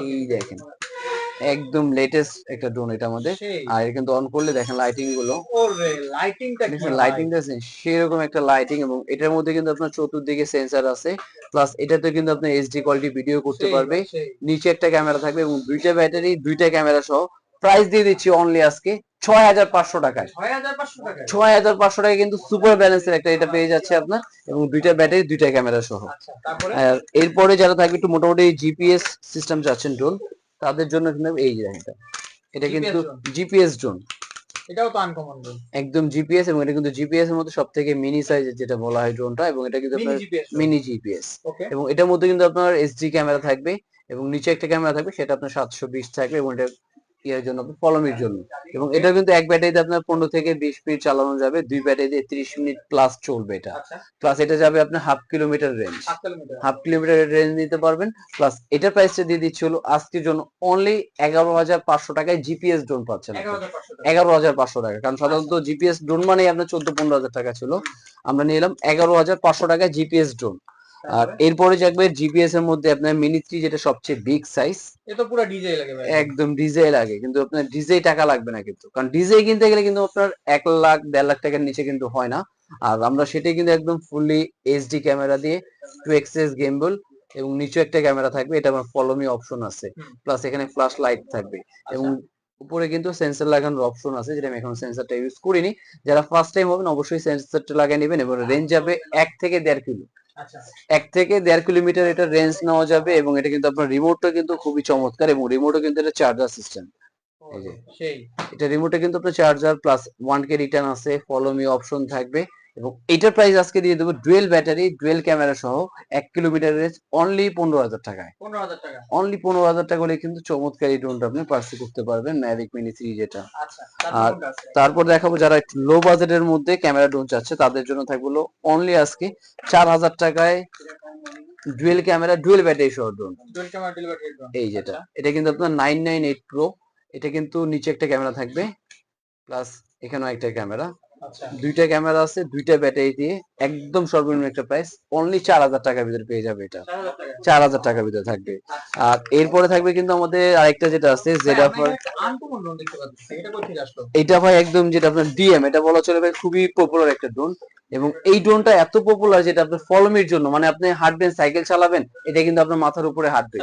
এই দেখেন একদম লেটেস্ট একটা ড্রোন এটা আমাদের। আর এটা কিন্তু অন করলে দেখেন লাইটিংগুলো। লাইটিংটা লাইটিং দেখছেন সেরকম একটা লাইটিং এবং এটার মধ্যে কিন্তু আপনার চতুর্দিকে সেন্সার আছে। প্লাস এটাতে কিন্তু আপনি এইচডি কোয়ালিটি ভিডিও করতে পারবে। নিচে একটা ক্যামেরা থাকবে এবং দুইটা ব্যাটারি দুইটা ক্যামেরা সহ প্রাইস দিয়ে দিচ্ছি অনলি আজকে ছয় হাজার পাঁচশো টাকায়। ছয় হাজার পাঁচশো টাকা ছয় হাজার পাঁচশো টাকা কিন্তু সুপার ব্যালেন্সের একটা এটা পেয়ে যাচ্ছে আপনার এবং দুইটা ব্যাটারি দুইটা ক্যামেরা সহ। আচ্ছা এরপরে যারা থাকবে একটু মোটামুটি জিপিএস সিস্টেম চাচ্ছেন ড্রোন তাদের জন্য কিন্তু এই এটা। এটা কিন্তু জিপিএস ড্রোন এটাও তো আনকমন একদম জিপিএস এবং এটা কিন্তু জিপিএস এর মধ্যে সব থেকে মিনি সাইজের যেটা বলা হয় ড্রোনটা এবং এটা কিন্তু আপনার জিপিএস মিনি জিপিএস এবং এটার মধ্যে কিন্তু আপনার এইচডি ক্যামেরা থাকবে এবং নিচে একটা ক্যামেরা থাকবে সেটা আপনার সাতশো বিশ থাকবে এবং এটা ইয়ার জন্য ফলমির জন্য। এবং এটা কিন্তু এক ব্যাটারিতে আপনার পনেরো থেকে বিশ মিনিট চালানো যাবে দুই ব্যাটারিতে তিরিশ মিনিট প্লাস চলবে এটা। আচ্ছা। প্লাস এটা যাবে আপনার half kilometre range half kilometre. Range নিতে পারবেন। প্লাস এটার প্রাইসটা দিয়ে দিচ্ছি হলো আজকের জন্য অনলি এগারো হাজার পাঁচশো টাকায় জিপিএস ড্রোন পাচ্ছেন। এগারো হাজার পাঁচশো টাকা। কারণ সাধারণত জিপিএস ড্রোন মানেই আপনার চোদ্দ পনেরো হাজার টাকা ছিল। আমরা নিয়ে এলাম এগারো হাজার পাঁচশো টাকায় জিপিএস ড্রোন আর এরপরে যাবে জিপিএস এর মধ্যে আপনার মিনি থ্রি যেটা সবচেয়ে বিগ সাইজ এ তো পুরো ডিজে লাগে ভাই। একদম ডিজে লাগে কিন্তু আপনার ডিজে টাকা লাগবে না কিন্তু। কারণ ডিজে কিনতে গেলে কিন্তু আপনার এক লাখ দেড় লাখ টাকার নিচে কিন্তু হয় না। আর আমরা সেটাই কিন্তু একদম ফুললি এইচডি ক্যামেরা দিয়ে টু এক্সেস গেমবল এবং নিচে একটা ক্যামেরা থাকবে এটা আমার ফলোমি অপশন আছে। প্লাস এখানে ফ্ল্যাশ লাইট থাকবে। এবং উপরে কিন্তু সেন্সর লাগানোর অপশন আছে যেটা আমি এখন সেন্সরটা ইউজ করিনি। যারা ফার্স্ট টাইম হবেন অবশ্যই সেন্সরটা লাগিয়ে নেবেন এবং রেঞ্জ যাবে এক থেকে দেড় কিলো আচ্ছা এক থেকে দেড় কিলোমিটার এটা রেঞ্জ নেওয়া যাবে এবং এটা কিন্তু আপনার রিমোটটা কিন্তু খুবই চমৎকার এবং রিমোটও কিন্তু এটা চার্জার সিস্টেম এই যে। এটা রিমোটে কিন্তু আপনার charger plus one key return আছে। ফলো মি অপশন থাকবে। এবং এটার প্রাইস আজকে দিয়ে দেবো ডুয়েল ব্যাটারি ডুয়েল ক্যামেরা সহ এক কিলোমিটার রেঞ্জ অনলি পনেরো হাজার টাকায়। পনেরো হাজার টাকা। অনলি পনেরো হাজার টাকা হলে কিন্তু চমৎকার এই ড্রোনটা আপনি পার্সি করতে পারবেন ম্যাভিক মিনি থ্রি যেটা আর তারপর দেখাবো যারা একটু লো বাজেটের মধ্যে ক্যামেরা ড্রোন চাচ্ছে তাদের জন্য থাকবে অনলি আজকে চার হাজার টাকায় ডুয়েল ক্যামেরা ডুয়েল ব্যাটারি সহ ড্রোন। এই যেটা। আচ্ছা, এটা কিন্তু আপনার নাইন নাইন এইট প্রো এটা কিন্তু নিচে একটা ক্যামেরা থাকবে প্লাস এখানেও একটা ক্যামেরা দুইটা ক্যামেরা আছে দুইটা ব্যাটারি দিয়ে একদম সর্বনিম্ন একটা প্রাইস অনলি চার হাজার টাকার ভিতরে পেয়ে যাবে এটা। চার হাজার টাকার ভিতরে থাকবে। আর এরপরে থাকবে কিন্তু আমাদের আরেকটা যেটা আছে যেটা আপনার এটা ভাই একদম যেটা আপনার ডিএম এটা বলা চলে ভাই খুবই পপুলার একটা ড্রোন এবং এই ড্রোনটা এত পপুলার যেটা আপনার ফলমির জন্য মানে আপনি হাঁটবেন সাইকেল চালাবেন এটা কিন্তু আপনার মাথার উপরে হাঁটবে।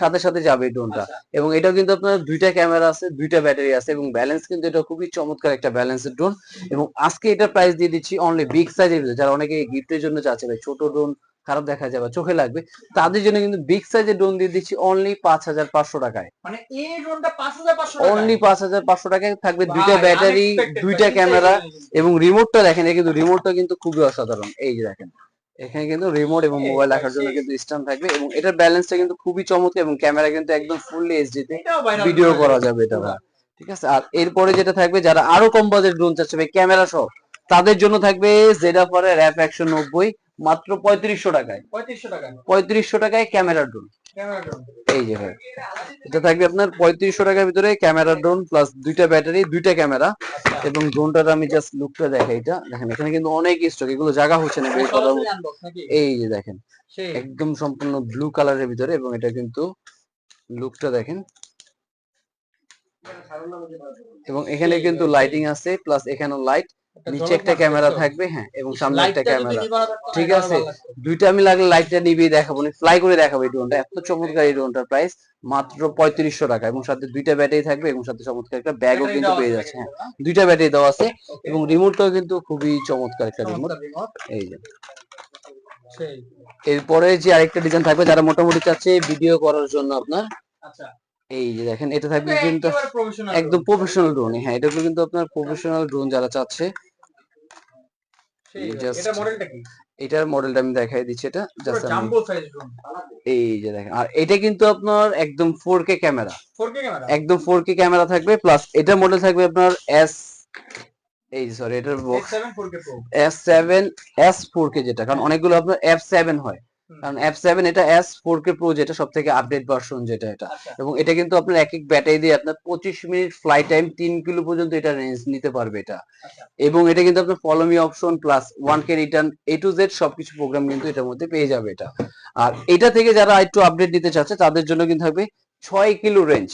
সাথে সাথে যাবে। এই ড্রোনটা আচ্ছা, এবং এটাও কিন্তু আপনার দুইটা ক্যামেরা আছে দুইটা ব্যাটারি আছে এবং ব্যালেন্স কিন্তু এটা খুবই চমৎকার একটা ব্যালেন্সের ড্রোন এবং আজকে এটা প্রাইস দিয়ে দিচ্ছি অনলি বিগ সাইজের ভিতরে। যারা অনেকে গিফটের জন্য চাচ্ছে ভাই ছোট ড্রোন খারাপ দেখা যাবে চোখে লাগবে তাদের জন্য কিন্তু বিগ সাইজের ড্রোন দিয়ে দিচ্ছি অনলি পাঁচ হাজার পাঁচশো টাকায়। মানে এই ড্রোনটা পাঁচ হাজার পাঁচশো অনলি পাঁচ হাজার পাঁচশো টাকায় থাকবে দুইটা ব্যাটারি দুইটা ক্যামেরা এবং রিমোটটা দেখেন কিন্তু রিমোটটা কিন্তু খুবই অসাধারণ। এই যে দেখেন এখানে কিন্তু রিমোট এবং মোবাইল রাখার জন্য কিন্তু স্ট্যান্ড থাকবে এবং এটার ব্যালেন্সটা কিন্তু খুবই চমৎকার এবং ক্যামেরা কিন্তু একদম ফুললি এইচডি তে ভিডিও করা যাবে এটা ভাই। ঠিক আছে? আর এরপরে যেটা থাকবে যারা আরও কম বাজেট ড্রোন চাচ্ছে ক্যামেরা সহ তাদের জন্য থাকবে জেডাফারের র্যাপ একশো নব্বই মাত্র পঁয়ত্রিশশো টাকায়। পঁয়ত্রিশশো টাকা পঁয়ত্রিশশো টাকায় ক্যামেরা ড্রোন ক্যামেরা ড্রোন এই যে ভাই এটা থাকবে আপনার পঁয়ত্রিশশো টাকার ভিতরে ক্যামেরা ড্রোন প্লাস দুইটা ব্যাটারি দুইটা ক্যামেরা আচ্ছা। এবং ড্রোনটার আমি জাস্ট লুকটা দেখাই এটা। দেখেন এখানে কিন্তু অনেক স্টক এগুলো জায়গা হচ্ছে না বের করার? এই যে দেখেন একদম সম্পূর্ণ ব্লু কালারের ভিতরে এবং এটা কিন্তু লুকটা দেখেন এবং এখানে কিন্তু লাইটিং আছে প্লাস এখানেও লাইট নিচে একটা ক্যামেরা থাকবে হ্যাঁ এবং সামনে একটা ক্যামেরা ঠিক আছে। দুইটা আমি লাগলে লাইটটা নিবিয়ে দেখাবো ফ্লাই করে দেখাবো এই ড্রোনটা এত চমৎকার এই ড্রোনটার প্রাইস মাত্র পঁয়ত্রিশশো টাকা এবং সাথে দুইটা ব্যাটারি থাকবে এবং সাথে চমৎকার একটা ব্যাগও কিন্তু পেয়ে যাচ্ছে হ্যাঁ। দুইটা ব্যাটারি দেওয়া আছে এবং রিমোটটাও কিন্তু খুবই চমৎকার একটা রিমোট এই যে। সেই। এরপরে যে আরেকটা ডিজাইন থাকবে যারা মোটামুটি চাচ্ছে ভিডিও করার জন্য আপনার আচ্ছা। এই যে দেখেন এটা থাকবে কিন্তু একদম। প্রফেশনাল ড্রোন হ্যাঁ এটা কিন্তু আপনার প্রফেশনাল ড্রোন যারা চাচ্ছে এটার মডেলটা আমি দেখাই দিচ্ছি এটা এই যে দেখেন আর এটা কিন্তু আপনার একদম four K camera 4K camera একদম ফোর কে ক্যামেরা থাকবে প্লাস এটা মডেল থাকবে আপনার এস এই সরি এটার X7 4K Pro S seven S four K যেটা কারণ অনেকগুলো আপনার এফ সেভেন হয়। কারণ এফ সেভেন এটা এস ফোর কে প্রো যেটা সব থেকে আপডেট ভার্সন যেটা এটা। আচ্ছা। এবং এটা কিন্তু আপনার এক এক ব্যাটারি দিয়ে আপনার পঁচিশ মিনিট ফ্লাই টাইম তিন কিলো পর্যন্ত এটা রেঞ্জ নিতে পারবে এটা। আচ্ছা। এবং এটা কিন্তু আপনার follow me option plus one key return A to Z সবকিছু প্রোগ্রাম কিন্তু এটার মধ্যে পেয়ে যাবে এটা। আর এটা থেকে যারা একটু আপডেট নিতে চাচ্ছে তাদের জন্য কিন্তু থাকবে ছয় কিলো রেঞ্জ?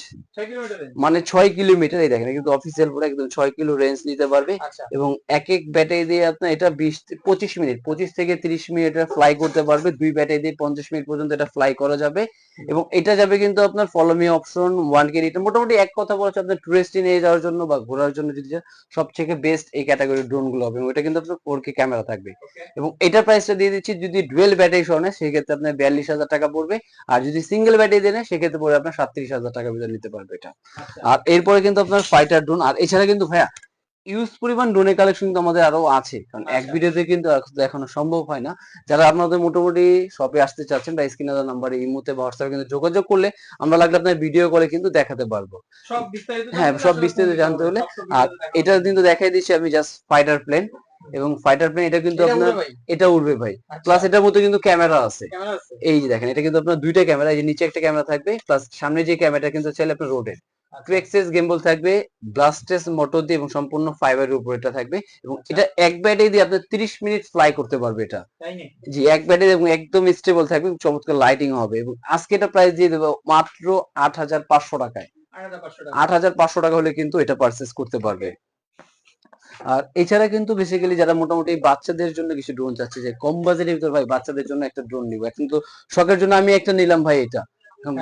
মানে ছয় কিলোমিটার এই দেখেন কিন্তু অফিসিয়াল পুরো একদম ছয় কিলো রেঞ্জ নিতে পারবে। আচ্ছা। এবং এক এক ব্যাটারি দিয়ে আপনার এটা বিশ পঁচিশ মিনিট পঁচিশ থেকে তিরিশ মিনিট এটা ফ্লাই করতে পারবে। দুই ব্যাটারি দিয়ে পঞ্চাশ মিনিট পর্যন্ত এটা ফ্লাই করা যাবে। এবং এটা যাবে কিন্তু আপনার ফলোমি অপশন ওয়ান কে এটা মোটামুটি এক কথা বলা হচ্ছে আপনার টুরিস্টে নিয়ে যাওয়ার জন্য বা ঘোরার জন্য যদি যান, সবথেকে বেস্ট এই ক্যাটাগরির ড্রোনগুলো হবে এবং এটা কিন্তু আপনার ফোর কে ক্যামেরা থাকবে। এবং এটার প্রাইসটা দিয়ে দিচ্ছি যদি ডুয়েল ব্যাটারি সহ নেয় সেক্ষেত্রে আপনার বিয়াল্লিশ হাজার টাকা পড়বে। আর যদি সিঙ্গেল ব্যাটারি দিয়ে নেয় সেক্ষেত্রে পড়বে আপনার সাতত্রিশ হাজার টাকা ভিতরে নিতে পারবে এটা। আচ্ছা। আর এরপরে কিন্তু আপনার ফাইটার ড্রোন আর এছাড়া কিন্তু ভাইয়া ইউজ পরিমাণ ড্রোনের কালেকশন কিন্তু আমাদের আরও আছে। কারণ এক আচ্ছা। ভিডিওতে কিন্তু দেখানো সম্ভব হয় না। যারা আপনাদের মোটামুটি শপে আসতে চাচ্ছেন বা স্ক্রিনে নাম্বারে এই মুহূর্তে বা হোয়াটসঅ্যাপে কিন্তু যোগাযোগ করলে আমরা লাগলে আপনার ভিডিও করে কিন্তু দেখাতে পারব। হ্যাঁ, সব বিস্তারিত জানতে হলে আর এটা কিন্তু দেখাই দিচ্ছি আমি জাস্ট ফাইটার প্লেন এবং ফাইটার প্লেন এটা কিন্তু আপনার এটা উড়বে ভাই। আচ্ছা, প্লাস এটার মধ্যে কিন্তু ক্যামেরা আছে। ক্যামেরা আছে? এই যে দেখেন এটা কিন্তু আপনার দুইটা ক্যামেরা এই যে নিচে একটা ক্যামেরা থাকবে প্লাস সামনে যে ক্যামেরাটা কিন্তু চাইলে আপনার রোডের আচ্ছা, গেমবল থাকবে ব্লাস্টেস মোটর দিয়ে এবং সম্পূর্ণ ফাইবারের উপর এটা থাকবে এবং এটা এক ব্যাটারি দিয়ে আপনি 30 মিনিট ফ্লাই করতে পারবে এটা? জি এক ব্যাটারি এবং একদম স্টেবল থাকবে চমৎকার লাইটিং হবে এবং আজকে এটা প্রাইস দিয়ে দেবো মাত্র আট হাজার পাঁচশো টাকায় 8500 টাকা। আট হাজার পাঁচশো টাকা হলে কিন্তু এটা পারচেস করতে পারবে আর এছাড়া কিন্তু বেসিক্যালি যারা মোটামুটি বাচ্চাদের জন্য কিছু ড্রোন চাচ্ছে যে কম বাজেটের ভিতর ভাই বাচ্চাদের জন্য একটা ড্রোন নিবো এখন তো শখের জন্য আমি একটা নিলাম ভাই এটা।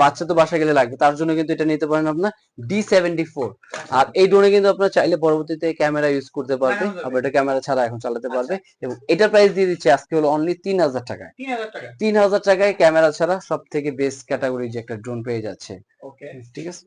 বাচ্চা তো বাসা গেলে লাগবে তার জন্য কিন্তু এটা নিতে পারেন আপনার ডি সেভেন্টি ফোর আর এই ড্রোনে কিন্তু আপনার চাইলে পরবর্তীতে ক্যামেরা ইউজ করতে পারবে আপনার এটা ক্যামেরা ছাড়া এখন চালাতে পারবে। এবং এটার প্রাইস দিয়ে দিচ্ছে আজকে হলো অনলি তিন হাজার টাকায়। 3000 টাকা। তিন হাজার টাকায় ক্যামেরা ছাড়া সব থেকে বেস্ট ক্যাটাগরি যে একটা ড্রোন পেয়ে যাচ্ছে। ওকে। ঠিক আছে?